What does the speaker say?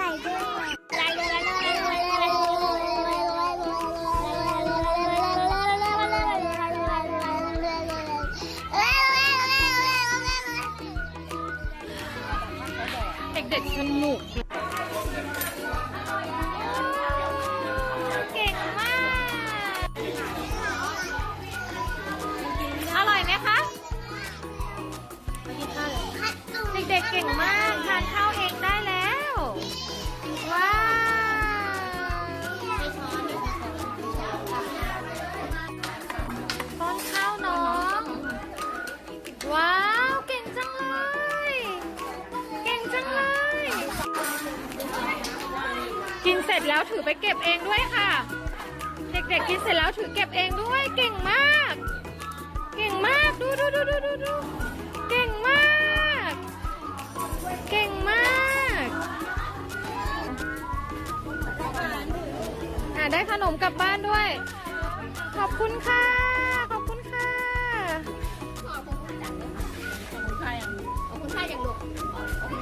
ร่ด้วยเด็กๆสนุกเก่งมาก อร่อยไหมคะ เด็กๆเก่งมาก กินเสร็จแล้วถือไปเก็บเองด้วยค่ะ เด็กๆกินเสร็จแล้วถือเก็บเองด้วย เก่งมาก เก่งมากดูดูดูดูดูดูเก่งมาก เก่งมากอะได้ขนมกลับบ้านด้วย ขอบคุณค่ะ ขอบคุณค่ะขอบคุณค่ะอย่างลูกโอ